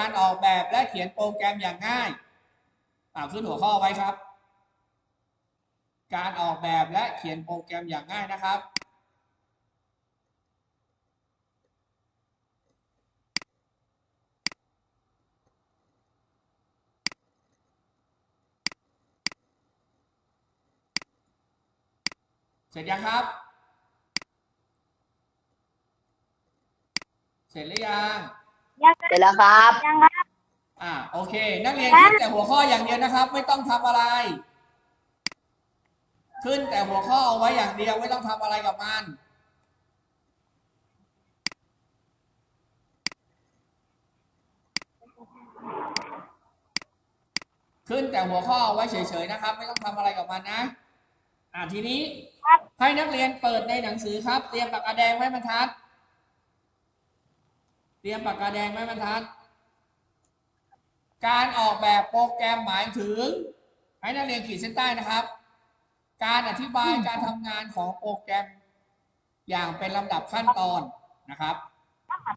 การออกแบบและเขียนโปรแกรมอย่างง่ายอ่าขึ้นหัวข้อไว้ครับ การออกแบบและเขียนโปรแกรมอย่างง่ายนะครับเสร็จยังครับ เสร็จหรือยัง ยังเสร็จแล้วครับ ยังครับ อ่าโอเค นักเรียนขึ้นแต่หัวข้ออย่างเดียวนะครับ ไม่ต้องทำอะไร ขึ้นแต่หัวข้อเอาไว้อย่างเดียวไม่ต้องทำอะไรกับมัน ขึ้นแต่หัวข้อเอาไว้เฉยๆนะครับ ไม่ต้องทำอะไรกับมันนะ อ่าทีนี้ให้นักเรียนเปิดในหนังสือครับ เตรียมปากกาแดงไว้บรรทัด เตรียมปากกาแดงไว้บรรทัด การออกแบบโปรแกรมหมายถึง ให้นักเรียนขีดเส้นใต้นะครับ การอธิบายการทำงานของโปรแกรม อย่างเป็นลำดับขั้นตอนนะครับ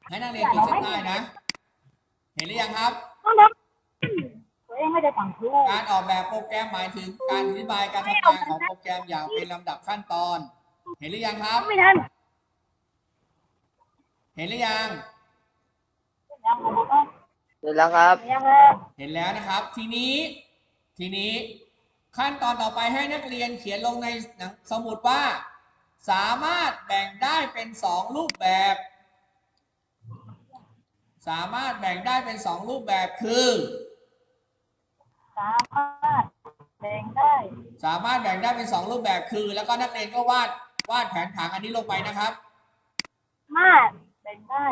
ให้นักเรียนขีดเส้นใต้นะ เห็นหรือยังครับต้องรับตัวเองไม่ได้สั่งครูการออกแบบโปรแกรมหมายถึงการอธิบายการทำงานของโปรแกรมอย่างเป็นลำดับขั้นตอน เห็นหรือยังครับไม่ทันเห็นหรือยัง ยังครับเสร็จแล้วครับ ยังครับเห็นแล้วนะครับ ทีนี้ ทีนี้ขั้นตอนต่อไปให้นักเรียนเขียนลงในหนังสมุดว่า สามารถแบ่งได้เป็นสองรูปแบบ สามารถแบ่งได้เป็นสองรูปแบบคือ สามารถแบ่งได้สามารถแบ่งได้เป็นสองรูปแบบคือ แล้วก็นักเรียนก็วาดวาดแผนผังอันนี้ลงไปนะครับมาดแบ่งได้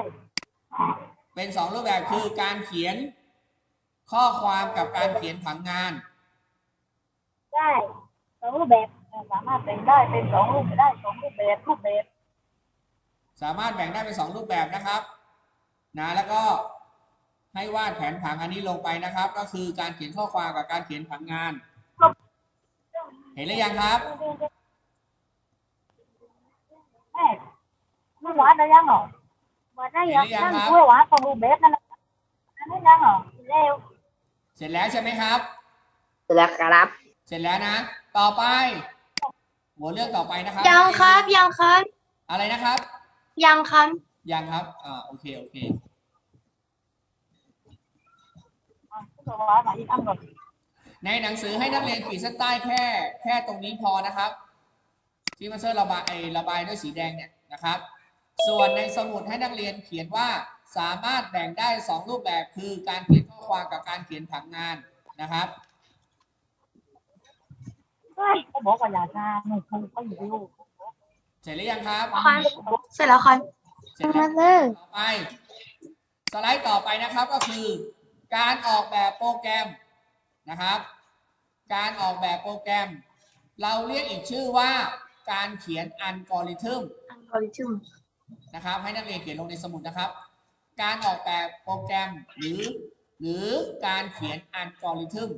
เป็นสองรูปแบบคือการเขียนข้อความกับการเขียนผังงาน ได้สองรูปแบบสามารถแบ่งได้เป็นสองรูปได้สองรูปแบบรูปแบบ สามารถแบ่งได้เป็นสองรูปแบบนะครับนะแล้วก็ให้วาดแผนผังอันนี้ลงไปนะครับ ก็คือการเขียนข้อความกับการเขียนผังงาน เห็นหรือยังครับแม่ไม่หวานได้ยังเหรอห วานได้ยังนั่นช่วยหวานของรูปแบบนั่นนะนั่นได้ยังเหรอเร็วเสร็จแล้วใช่ไหมครับ เสร็จแล้วครับ เสร็จแล้วนะ ต่อไป หัวเรื่องต่อไปนะครับ ยังครับยังครับ อะไรนะครับ ยังครับ ยังครับ อ่า โอเค โอเคช่วยหวานมาอีกอันก่อนในหนังสือให้นักเรียนขีดเส้นใต้แค่ แค่ตรงนี้พอนะครับ ที่มาเซอร์ระบายไอ้ระบายด้วยสีแดงเนี่ยนะครับ ส่วนในสมุดให้นักเรียนเขียนว่าสามารถแบ่งได้สองรูปแบบคือการเขียนข้อความกับการเขียนผังงานนะครับเฮ้ยเขาบอกว่าอย่าช้าหนูครูก็อยู่ลูกเสร็จหรือยังครับครับเสร็จแล้วครับเสร็จแล้วเลยต่อไป สไลด์ต่อไปนะครับก็คือ การออกแบบโปรแกรมนะครับ การออกแบบโปรแกรม เราเรียกอีกชื่อว่า การเขียนอัลกอริทึมอัลกอริทึม นะครับ ให้นักเรียนเขียนลงในสมุดนะครับ การออกแบบโปรแกรมหรือ หรือการเขียนอัลกอริทึม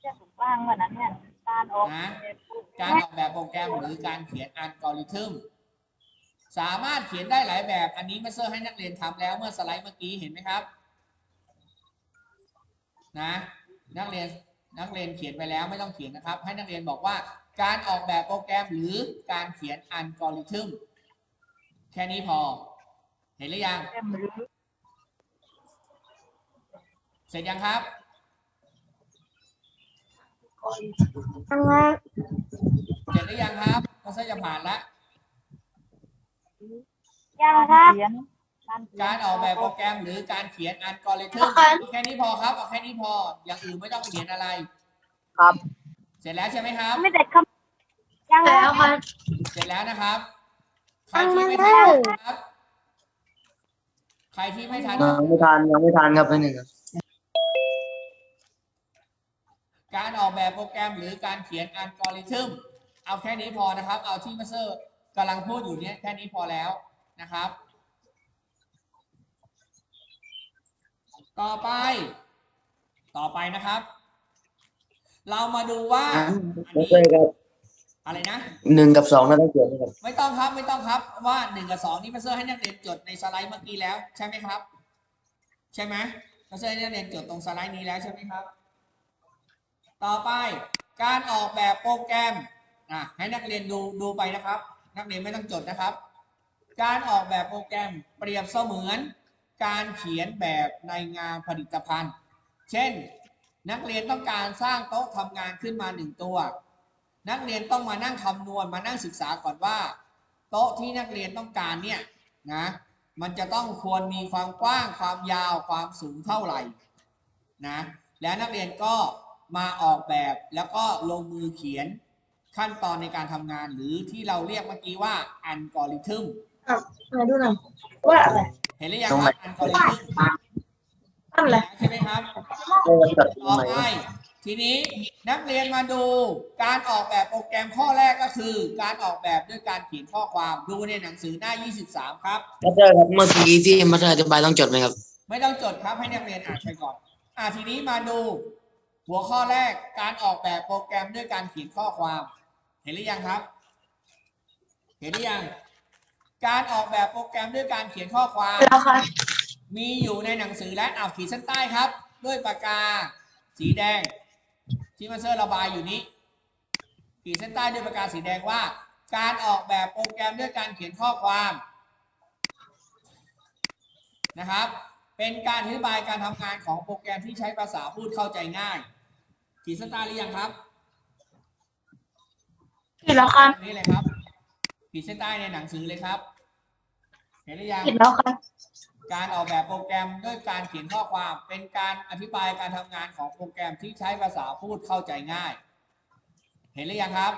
แค่ถูกบ้างวันนั้นเนี่ยการออกแบบการออกแบบโปรแกรมหรือการเขียนอัลกอริทึมสามารถเขียนได้หลายแบบ อันนี้มาเซอร์ให้นักเรียนทำแล้วเมื่อสไลด์เมื่อกี้เห็นไหมครับ นะ นักเรียนนักเรียนเขียนไปแล้วไม่ต้องเขียนนะครับ ให้นักเรียนบอกว่าการออกแบบโปรแกรมหรือการเขียนอัลกอริทึมแค่นี้พอ เห็นหรือยังเต็มหรือเสร็จยังครับเสร็จหรือยังครับมาเซอร์จะผ่านละยังครับเขียนการออกแบบโปรแกรมหรือการเขียนอัลกอริทึมแค่นี้พอครับเอาแค่นี้พอ อย่างอื่นไม่ต้องเขียนอะไร ครับ เสร็จแล้วใช่ไหมครับ ไม่แต่คำยังเสร็จคแล้รัวบครับ เสร็จแล้วนะครับ ใครเที่าไม่เลทันครับ ใครที่ไม่ทันยังไม่ทันยังไม่ทันครับพี่หนึ่งครับการออกแบบโปรแกรมหรือการเขียนอัลกอริทึม เอาแค่นี้พอนะครับ เอาที่มาสเซอร์กำลังพูดอยู่เนี้ยแค่นี้พอแล้วนะครับ ต่อไป ต่อไปนะครับ เรามาดูว่า อันนี้ ครับ อะไรนะหนึ่งกับสองน่าต้องเขียนนะครับไม่ต้องครับไม่ต้องครับ ว่าหนึ่งกับสองนี่มาเซอร์ให้นักเรียนจดในสไลด์เมื่อกี้แล้ว ใช่ไหมครับ ใช่ไหมเราใช้นักเรียนจดตรงสไลด์นี้แล้วใช่ไหมครับ ต่อไปการออกแบบโปรแกรมอะให้นักเรียนดูดูไปนะครับ นักเรียนไม่ต้องจดนะครับ การออกแบบโปรแกรมเปรียบเสมือน การเขียนแบบในงานผลิตภัณฑ์ เช่น นักเรียนต้องการสร้างโต๊ะทำงานขึ้นมาหนึ่งตัว นักเรียนต้องมานั่งคำนวณมานั่งศึกษาก่อนว่า โต๊ะที่นักเรียนต้องการเนี่ยนะมันจะต้องควรมีความกว้างความยาวความสูงเท่าไหร่นะแล้วนักเรียนก็มาออกแบบแล้วก็ลงมือเขียนขั้นตอนในการทำงานหรือที่เราเรียกเมื่อกี้ว่าอัลกอริทึมมาดูหน่อยว่าอะไรเห็นหรือยังครับอัลกอริทึมทำอะไรใช่ไหมครับโอ้ยตัดตรงต่อไหนไป ทีนี้นักเรียนมาดูการออกแบบโปรแกรมข้อแรกก็คือ การออกแบบด้วยการเขียนข้อความดูในหนังสือหน้า 23 ครับมาสเตอร์ครับเมื่อกี้ที่มาสเตอร์อธิบายต้องจดไหมครับ ไม่ต้องจดครับให้นักเรียนอ่านไปก่อน อ่าทีนี้มาดู หัวข้อแรกการออกแบบโปรแกรมด้วยการเขียนข้อความ เห็นหรือยังครับ เห็นหรือยังการออกแบบโปรแกรมด้วยการเขียนข้อความแล้วครับมีอยู่ในหนังสือและอ่าวขีดเส้นใต้ครับ ด้วยปากกาสีแดง ที่มาเซอร์ระบายอยู่นี้ขีดเส้นใต้ด้วยปากกาสีแดงว่า การออกแบบโปรแกรมด้วยการเขียนข้อความนะครับ เป็นการอธิบายการทำงานของโปรแกรมที่ใช้ภาษาพูดเข้าใจง่าย ขีดเส้นใต้หรือยังครับผิดแล้วครับนี่เลยครับขีดเส้นใต้ในหนังสือเลยครับ เห็นหรือยังผิดแล้วครับการออกแบบโปรแกรมด้วยการเขียนข้อความเป็นการอธิบายการทำงานของโปรแกรมที่ใช้ภาษาพูดเข้าใจง่าย เห็นหรือยังครับ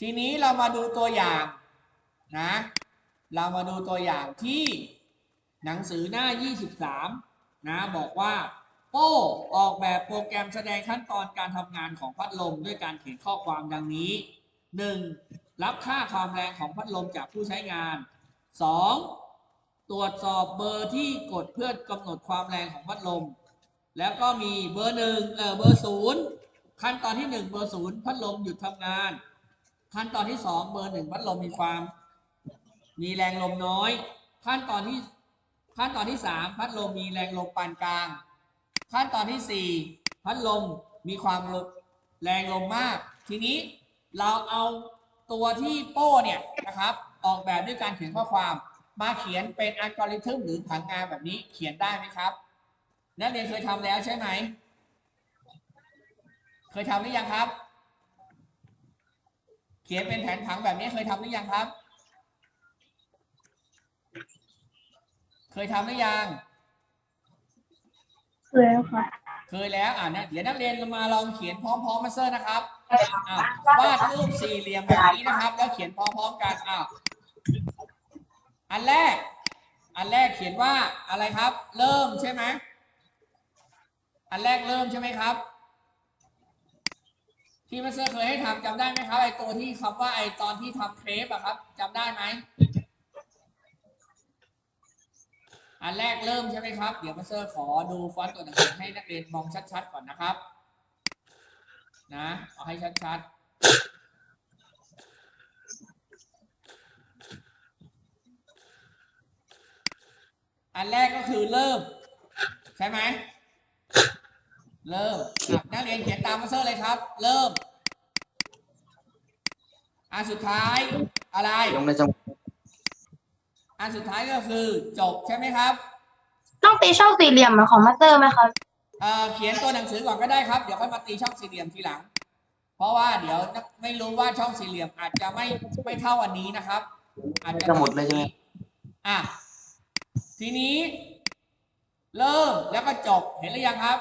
ทีนี้เรามาดูตัวอย่างนะ เรามาดูตัวอย่างที่หนังสือหน้า 23 นะ บอกว่า โป้ออกแบบโปรแกรมแสดงขั้นตอนการทำงานของพัดลมด้วยการเขียนข้อความดังนี้ 1. รับค่าความแรงของพัดลมจากผู้ใช้งาน 2. ตรวจสอบเบอร์ที่กดเพื่อกำหนดความแรงของพัดลม แล้วก็มีเบอร์หนึ่งเออเบอร์ศูนย์ขั้นตอนที่หนึ่งเบอร์ศูนย์พัดลมหยุดทำงาน ขั้นตอนที่สองเบอร์หนึ่งพัดลมมีความ มีแรงลมน้อย ขั้นตอนที่ขั้นตอนที่สามพัดลมมีแรงลมปานกลาง ขั้นตอนที่สี่พัดลมมีความแรงลมมาก ทีนี้เราเอาตัวที่โป้เนี่ยนะครับ ออกแบบด้วยการเขียนข้อความมาเขียนเป็นอัลกอริทึมหรือผังงานแบบนี้เขียนได้ไหมครับ นักเรียนเคยทำแล้วใช่ไหม เคยทำหรือยังครับ เขียนเป็นแผนผังแบบนี้เคยทำหรือยังครับ เคยทำหรือยังเคยแล้วค่ะเคยแล้วอ่านะเดี๋ยวนักเรียนมาลองเขียนพร้อมๆมาเซอร์นะครับอ่า วาดรูปสี่เหลี่ยมแบบนี้นะครับ แล้วเขียนพร้อมๆกันอ้าวอันแรก อันแรกเขียนว่าอะไรครับ เริ่มใช่ไหมอันแรกเริ่มใช่ไหมครับ ที่มาเซอร์เคยให้ทำจำได้ไหมครับไอตัวที่คำว่าไอตอนที่ทำเครปอะครับจำได้ไหมอันแรกเริ่มใช่ไหมครับ เดี๋ยวมาเซอร์ขอดูฟอนต์ตัวหนังสือให้นักเรียนมองชัดๆก่อนนะครับ นะ เอาให้ชัดๆ อันแรกก็คือเริ่ม ใช่ไหม เริ่มอะนักเรียนเขียนตามมาเซอร์เลยครับ เริ่ม อันสุดท้ายอะไรลงในสมุดอันสุดท้ายก็คือจบใช่ไหมครับ ต้องตีช่องสี่เหลี่ยมเหมือนของมาสเตอร์ไหมครับ เอ่อเขียนตัวหนังสือก่อนก็ได้ครับ เดี๋ยวค่อยมาตีช่องสี่เหลี่ยมทีหลัง เพราะว่าเดี๋ยวไม่รู้ว่าช่องสี่เหลี่ยมอาจจะไม่ไม่เท่าอันนี้นะครับ อาจในจะสมุดเลยใช่ไหมอะทีนี้ เริ่มแล้วก็จบเห็นหรือยังครับ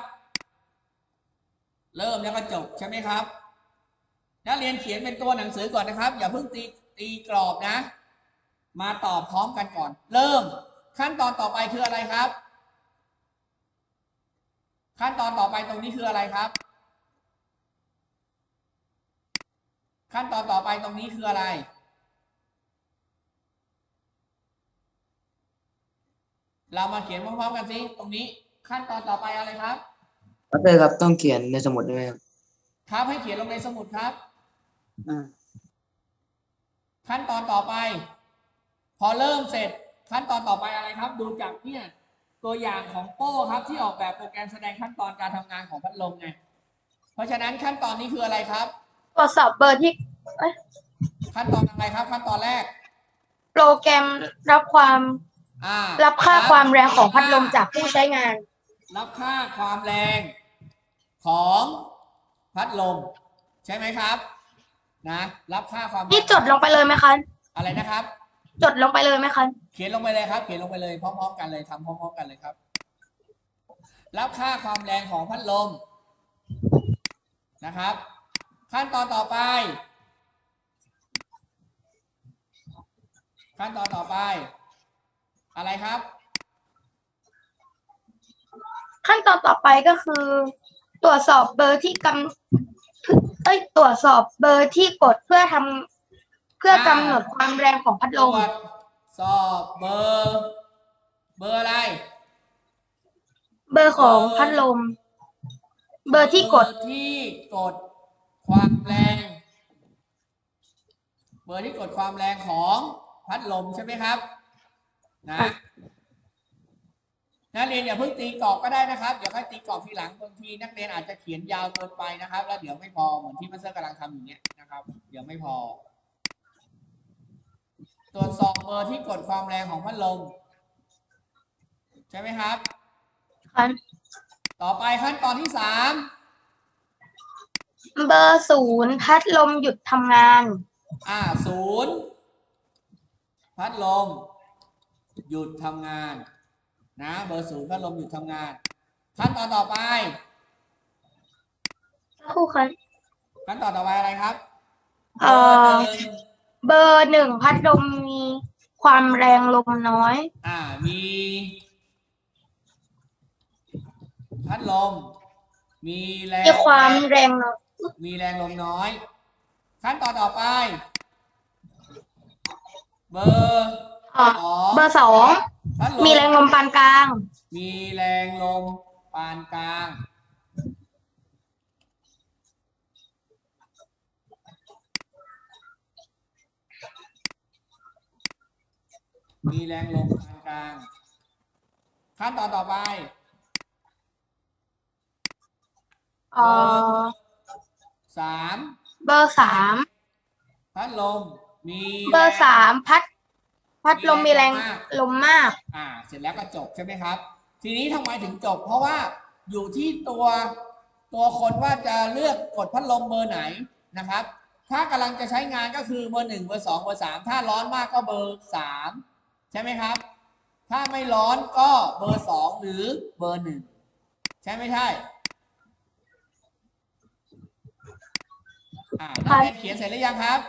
เริ่มแล้วก็จบใช่ไหมครับนักเรียนเขียนเป็นตัวหนังสือก่อนนะครับ อย่าเพิ่งตีตีกรอบนะ มาตอบพร้อมกันก่อน เริ่มขั้นตอนต่อไปคืออะไรครับ ขั้นตอนต่อไปตรงนี้คืออะไรครับ ขั้นตอนต่อไปตรงนี้คืออะไร เรามาเขียนพร้อมๆกันสิตรงนี้ ขั้นตอนต่อไปอะไรครับมาสเตอร์ครับต้องเขียนในสมุดด้วยไหมครับครับให้เขียนลงในสมุดครับอ่าขั้นตอนต่อไป พอเริ่มเสร็จ ขั้นตอนต่อไปอะไรครับ ดูจากเนี่ย ตัวอย่างของโป้ครับที่ออกแบบโปรแกรมแสดงขั้นตอนการทำงานของพัดลมไง เพราะฉะนั้นขั้นตอนนี้คืออะไรครับ ตรวจสอบเบอร์ที่ขั้นตอนอะไรครับ ขั้นตอนแรก โปรแกรมรับความอ่ารับค่าความแรงของพัดลมจากผู้ใช้งาน รับค่าความแรงของพัดลม ใช่ไหมครับ นะ รับค่าความแรงนี่จดลงไปเลยไหมคะ อะไรนะครับ จดลงไปเลยไหมคะเขียนลงไปเลยครับ เขียนลงไปเลยพร้อมๆกันเลยทำพร้อมๆกันเลยครับ รับค่าความแรงของพัดลมนะครับ ขั้นตอนต่อไป ขั้นตอนต่อไป อะไรครับ ขั้นตอนต่อไปก็คือ ตรวจสอบเบอร์ที่กำเอ้ยตรวจสอบเบอร์ที่กดเพื่อทำ เพื่อกำหนดความแรงของพัดตลรมวจสอบเบอร์ เบอร์อะไร เบอร์ของพัดลม เบอร์ที่กด เบอร์ที่กดความแรง เบอร์ที่กดความแรงของพัดลมใช่ไหมครับนะค่ะนักเรียนอย่าเพิ่งตีกรอบก็ได้นะครับ เดี๋ยวค่อยตีกรอบทีหลังบางทีนักเรียนอาจจะเขียนยาวเกินไปนะครับ แล้วเดี๋ยวไม่พอเหมือนที่มาสเตอร์กำลังทำอยู่เนี้ยนะครับ เดี๋ยวไม่พอ ตรวจสอบเบอร์ที่กดความแรงของพัดลม ใช่ไหมครับ ค่ะต่อไปขั้นตอนที่สามเบอร์ศูนย์พัดลมหยุดทำงาน อ่าศูนย์พัดลม หยุดทำงาน นะเบอร์ศูนย์พัดลมหยุดทำงาน ขั้นตอนต่อไป ครู่ค่ะขั้นตอนต่อไปอะไรครับเอ่อบร์หนึ่ง เบอร์หนึ่งพัดลมมีความแรงลมน้อย อ่า มีพัดลม มีแรงมีความแรงน้อยมีแรงลมน้อย ขั้นตอนต่อไป เบอร์เอ่อสองเบอร์สองพัดลมีแรงลมปานกลาง มีแรงลมปานกลาง มีแรงลมปานกลาง ขั้นตอนต่อไปเอ่อสามเบอร์สามพัดลมมีเบอร์สามพัด พัดลมมีแรงมากลมมาก อ่า เสร็จแล้วก็จบใช่ไหมครับ ทีนี้ทำไมถึงจบ เพราะว่าอยู่ที่ตัวตัวคนว่าจะเลือกกดพัดลมเบอร์ไหนนะครับ ถ้ากำลังจะใช้งานก็คือเบอร์หนึ่งเบอร์สองเบอร์สามถ้าร้อนมากก็เบอร์สาม ใช่ไหมครับ ถ้าไม่ร้อนก็เบอร์สองหรือเบอร์หนึ่งใช่ไม่ใช่อ่านักเรียนเขียนเสร็จหรือยังครับ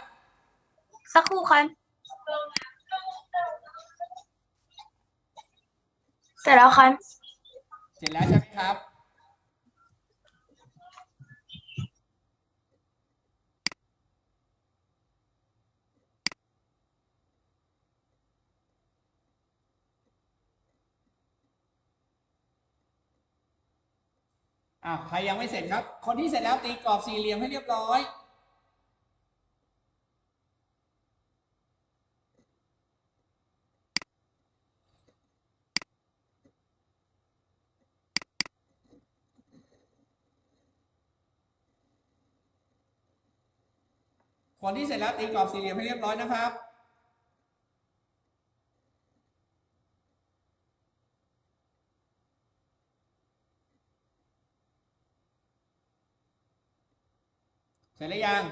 สักครู่ค่ะเสร็จแล้วค่ะเสร็จแล้วใช่ไหมครับ อ้าวใครยังไม่เสร็จครับ คนที่เสร็จแล้วตีกรอบสี่เหลี่ยมให้เรียบร้อย คนที่เสร็จแล้วตีกรอบสี่เหลี่ยมให้เรียบร้อยนะครับ สร็จหรือยัง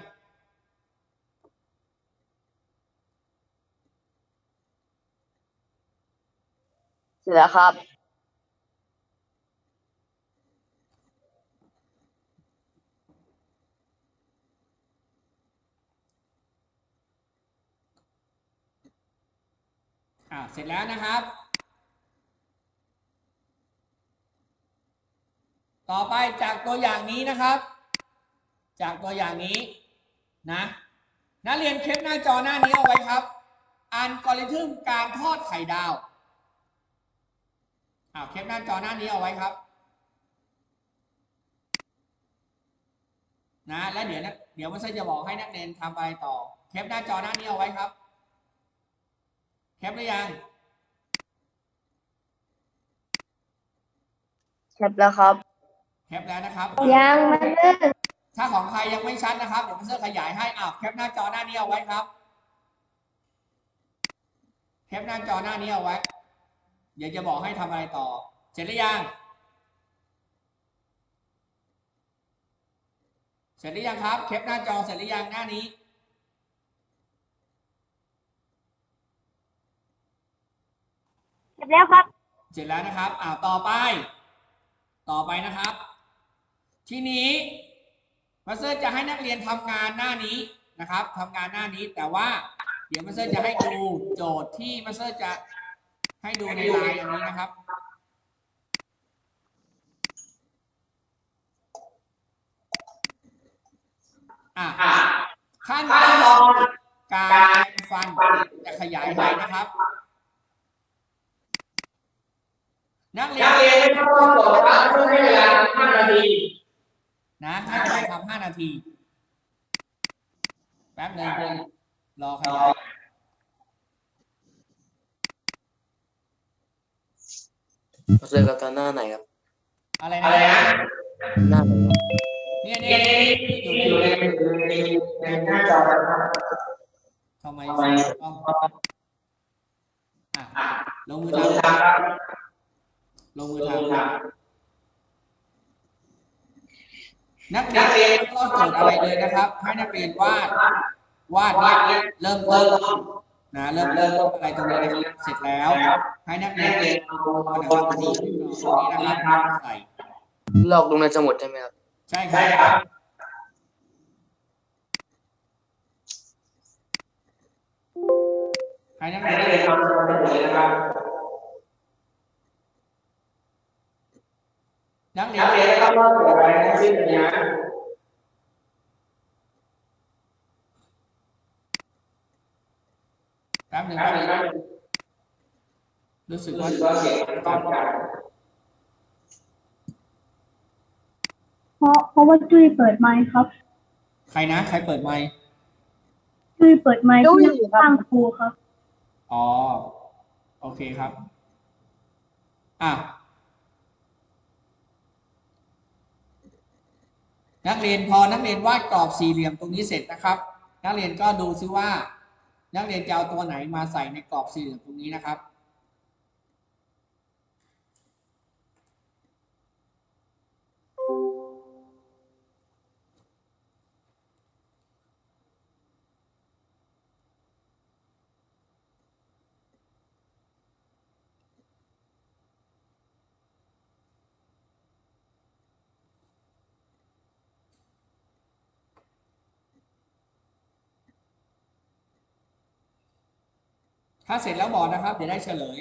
เสร็จแล้วครับ อ่า เสร็จแล้วนะครับ ต่อไปจากตัวอย่างนี้นะครับ จากตัวอย่างนี้นะนักเรียนเคปหน้าจอหน้านี้เอาไว้ครับอัลกอริทึมการทอดไข่ดาวอ่าเคปหน้าจอหน้านี้เอาไว้ครับนะแล้วเดี๋ยวนะเดี๋ยวมันจะบอกให้นักเรียนทำอะไรต่อเคปหน้าจอหน้านี้เอาไว้ครับแคปหรือยังแคปแล้วครับแคปแล้วนะครับยังมันเริ่ม ถ้าของใครยังไม่ชัดนะครับ เดี๋ยวมาสเตอร์ขยายให้อ้าวแคปหน้าจอหน้านี้เอาไว้ครับ แคปหน้าจอหน้านี้เอาไว้ เดี๋ยวจะบอกให้ทำอะไรต่อ เสร็จหรือยัง เสร็จหรือยังครับ แคปหน้าจอเสร็จหรือยังหน้านี้เสร็จแล้วครับ เสร็จแล้วนะครับ อ่าต่อไป ต่อไปนะครับ ทีนี้ มาสเตอร์จะให้นักเรียนทำงานหน้านี้นะครับทำงานหน้านี้แต่ว่าเดี๋ยวมาสเตอร์จะให้ดูโจทย์ที่มาสเตอร์จะให้ดูในไลน์อันนี้นะครับอะขั้นตอนการแปรงฟันจะขยายให้นะครับ นักเรียน ไม่ต้องตรวจครับต้องให้เวลา5นาที นะ ให้เวลาทำห้านาที แป๊บหนึ่งรอขยายเจอกับตอนหน้าไหนครับ อะไรอะไรนะนะหน้าไหนครับเนี่ยเนี่ยอยู่ในอยู่ในในในหน้าจอนะครับทำไมทำไมต้องอะอะลงมือดูทนะครับำลงมือดูทครับำ นักเรียนไม่ต้องโจทย์อะไรเลยนะครับ ให้นักเรียนวาดวาดเนี่ยเริ่มต้นนะเริ่มเริ่มต้นอะไรตรงนี้นะครับเสร็จแล้ว ให้นักเรียนเรียนเอานะครับตรงนี้นะครับใส่ลอกลงในสมุดใช่ไหมครับใช่คใช่รับครับให้นักให้เรียนนักเรียนทำตามไปเลยนะครับ นักเรียนันกเรียนไม่ต้องตรวจอะไรทั้งสิ้นเลยนะแป๊บหนึ่งนัแป๊กบหเรียนึ่นงไม่รู้สึกรู้ว่าสึกว่าเสียงมันต้องการเพราะเพราะว่าจุ้ยเปิดไมค์ครับ ใครนะ ใครเปิดไมค์จุ้ยเปิดไมค์จุ้ยที่ครับข้างครูครับ อ๋อ โอเคครับ อะ นักเรียนพอนักเรียนวาดกรอบสี่เหลี่ยมตรงนี้เสร็จนะครับ นักเรียนก็ดูซิว่า นักเรียนจะเอาตัวไหนมาใส่ในกรอบสี่เหลี่ยมตรงนี้นะครับ ถ้าเสร็จแล้วบอกนะครับเดี๋ยวได้เฉลย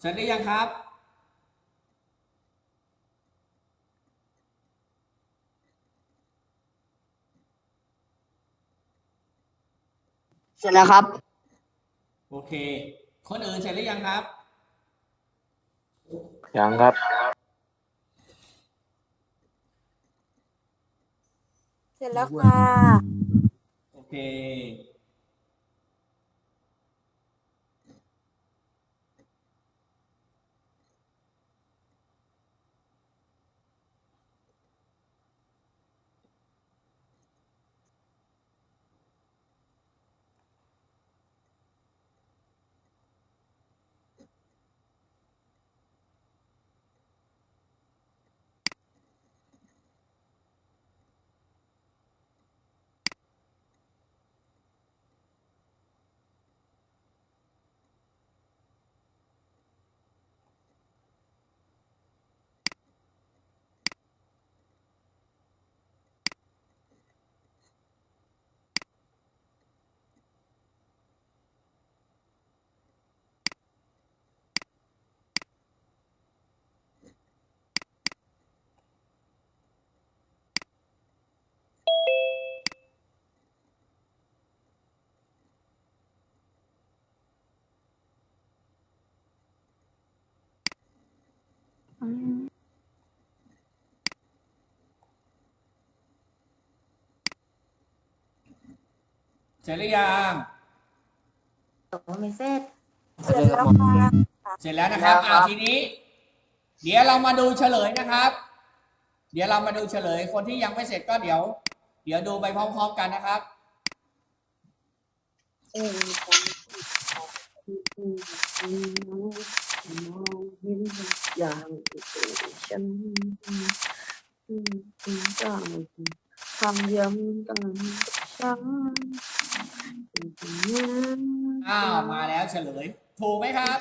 เสร็จหรือยังครับ เสร็จแล้วครับ โอเค คนอื่นเสร็จหรือยังครับ ยังครับ เสร็จแล้วค่ะ โอเค เสร็จหรือยังเสร็จแล้วค่ะเสร็จแล้วนะครับอ่าทีนี้ เดี๋ยวเรามาดูเฉลยนะครับ เดี๋ยวเรามาดูเฉลย คนที่ยังไม่เสร็จก็เดี๋ยว เดี๋ยวดูไปพร้อมๆกันนะครับอ ย่างฉันต้องทำย้ำกันฉันอ้าวมาแล้วเฉลย ถูกไหมครับ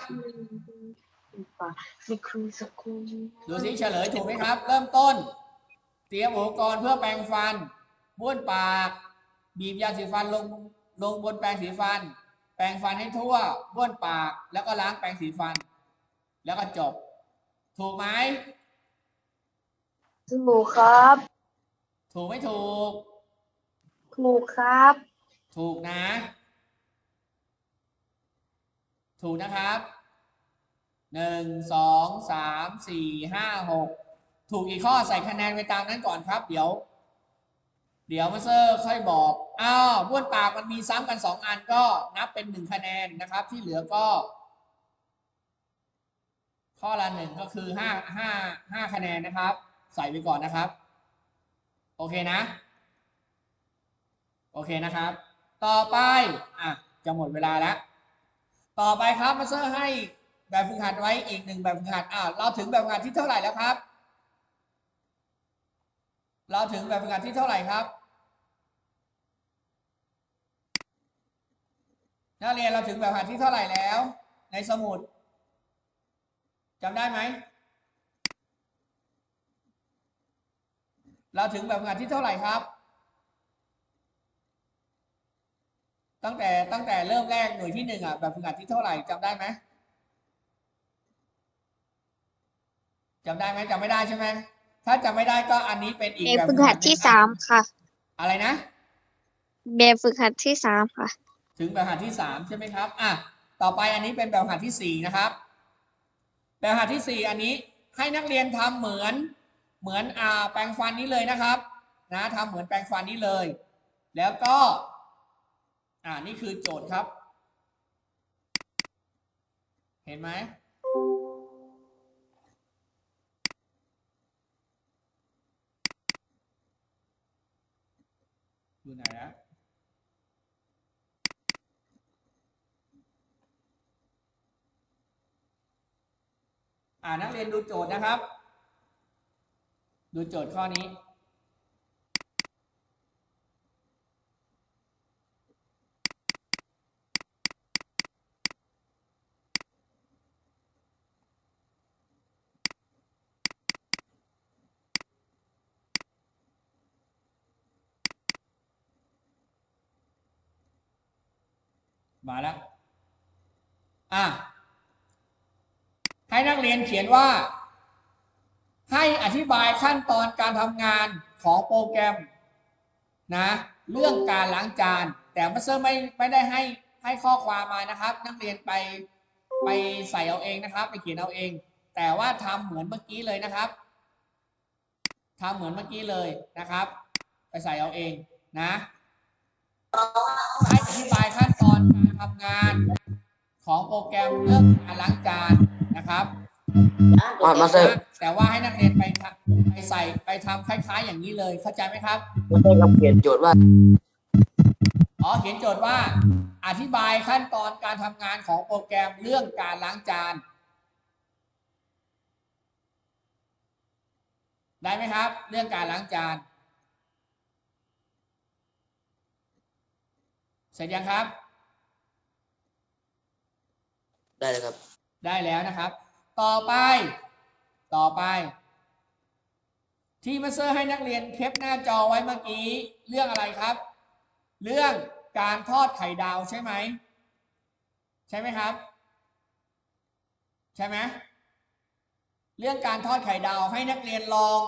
ม่คุยสักคนดูสิเฉลยถูกไหมครับ เริ่มต้น เตรียมอุปกรณ์เพื่อแปรงฟันบ้วนปาก บีบยาสีฟันลงลงบนแปรงสีฟัน แปรงฟันให้ทั่วบ้วนปาก แล้วก็ล้างแปรงสีฟัน แล้วก็จบ ถูกไหมถูกครับ ถูกไม่ถูก ถูกครับ ถูกนะ ถูกนะครับหนึ่งสองสามสี่ห้าหกถูกกี่ข้อใส่คะแนนไปตามนั้นก่อนครับ เดี๋ยว เดี๋ยวมาสเตอร์ค่อยบอกอ้าวบ้วนปากมันมีซ้ำกันสองอันก็นับเป็นหนึ่งคะแนนนะครับ ที่เหลือก็ ข้อละหนึ่งก็คือห้าห้าห้าคะแนนนะครับ ใส่ไปก่อนนะครับ โอเคนะ โอเคนะครับ ต่อไปอะจะหมดเวลาแล้ว ต่อไปครับมาสเตอร์ให้แบบฝึกหัดไว้อีกหนึ่งแบบฝึกหัดอ่าเราถึงแบบฝึกหัดที่เท่าไหร่แล้วครับ เราถึงแบบฝึกหัดที่เท่าไหร่ครับนักเรียนเราถึงแบบฝึกหัดที่เท่าไหร่แล้ว ในสมุด จำได้ไหม เราถึงแบบฝึกหัดที่เท่าไหร่ครับ ตั้งแต่ตั้งแต่เริ่มแรกหน่วยที่หนึ่งอะแบบฝึกหัดที่เท่าไหร่จำได้ไหมจำได้ไหมจำไม่ได้ใช่ไหมถ้าจำไม่ได้ก็อันนี้เป็นอีกแบบแบบฝึกหัดที่สามค่ะ อะไรนะแบบฝึกหัดที่สามค่ะ ถึงแบบหัดที่สามใช่ไหมครับ อะ ต่อไปอันนี้เป็นแบบหัดที่สี่นะครับ แบบหัดที่สี่อันนี้ให้นักเรียนทำเหมือนเหมือนอ่าแปรงฟันนี้เลยนะครับนะทำเหมือนแปรงฟันนี้เลย แล้วก็อ่านี่คือโจทย์ครับ เห็นไหมอยู่ไหนอะ อ่านักเรียนดูโจทย์นะครับ ดูโจทย์ข้อนี้ มาแล้ว อะ ให้นักเรียนเขียนว่า ให้อธิบายขั้นตอนการทำงานของโปรแกรมนะเรื่องการล้างจาน แต่มาสเตอร์ไม่ไม่ได้ให้ให้ข้อความมานะครับ นักเรียนไปไปใส่เอาเองนะครับ ไปเขียนเอาเอง แต่ว่าทำเหมือนเมื่อกี้เลยนะครับทำเหมือนเมื่อกี้เลยนะครับ ไปใส่เอาเองนะให้อธิบายขั้นตอนการทำงาน ของโปรแกรมเรื่องการล้างจานนะครับอ่ามาสเตอร์แต่ว่าให้นักเรียนไปทำไปใส่ไปทำคล้ายๆ อย่างนี้เลยเข้าใจไหมครับมาสเตอร์ครับเขียนโจทย์ว่า อ๋อเขียนโจทย์ว่าอธิบายขั้นตอนการทำงานของโปรแกรมเรื่องการล้างจาน ได้ไหมครับ เรื่องการล้างจาน เสร็จยังครับ ได้เลยครับ ได้แล้วนะครับ ต่อไป ต่อไป ที่มาสเตอร์ให้นักเรียนเคปหน้าจอไว้เมื่อกี้ เรื่องอะไรครับ เรื่องการทอดไข่ดาวใช่ไหม ใช่ไหมครับ ใช่ไหมเรื่องการทอดไข่ดาวให้นักเรียนลอง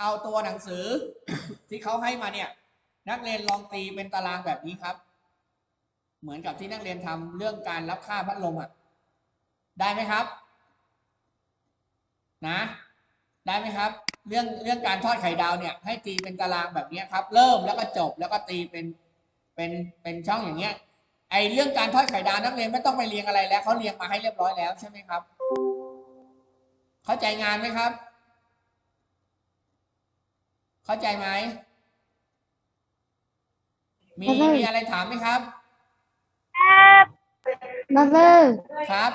เอาตัวหนังสือ ที่เขาให้มาเนี่ย นักเรียนลองตีเป็นตารางแบบนี้ครับ เหมือนกับที่นักเรียนทำเรื่องการรับค่าพัดลมอะ ได้ไหมครับ นะ ได้ไหมครับ เรื่องเรื่องการทอดไข่ดาวเนี่ย ให้ตีเป็นตารางแบบเนี้ยครับ เริ่มแล้วก็จบแล้วก็ตีเป็นเป็นเป็นช่องอย่างเงี้ย ไอเรื่องการทอดไข่ดาวนักเรียนไม่ต้องไปเรียงอะไรแล้วเขาเรียงมาให้เรียบร้อยแล้วใช่ไหมครับ เข้าใจงานไหมครับ เข้าใจไหมมีมีอะไรถามไหมครับมาเซอร์ครับ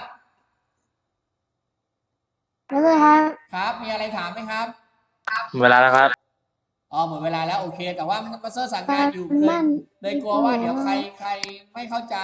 มาเซอร์ครับ ครับ มีอะไรถามไหมครับ เวลาแล้วครับอ๋อหมดเวลาแล้วโอเค แต่ว่ามันมาเซอร์สั่งงานอยู่เลยมันเลยกลัวว่าเดี๋ยวใครใครไม่เข้าใจ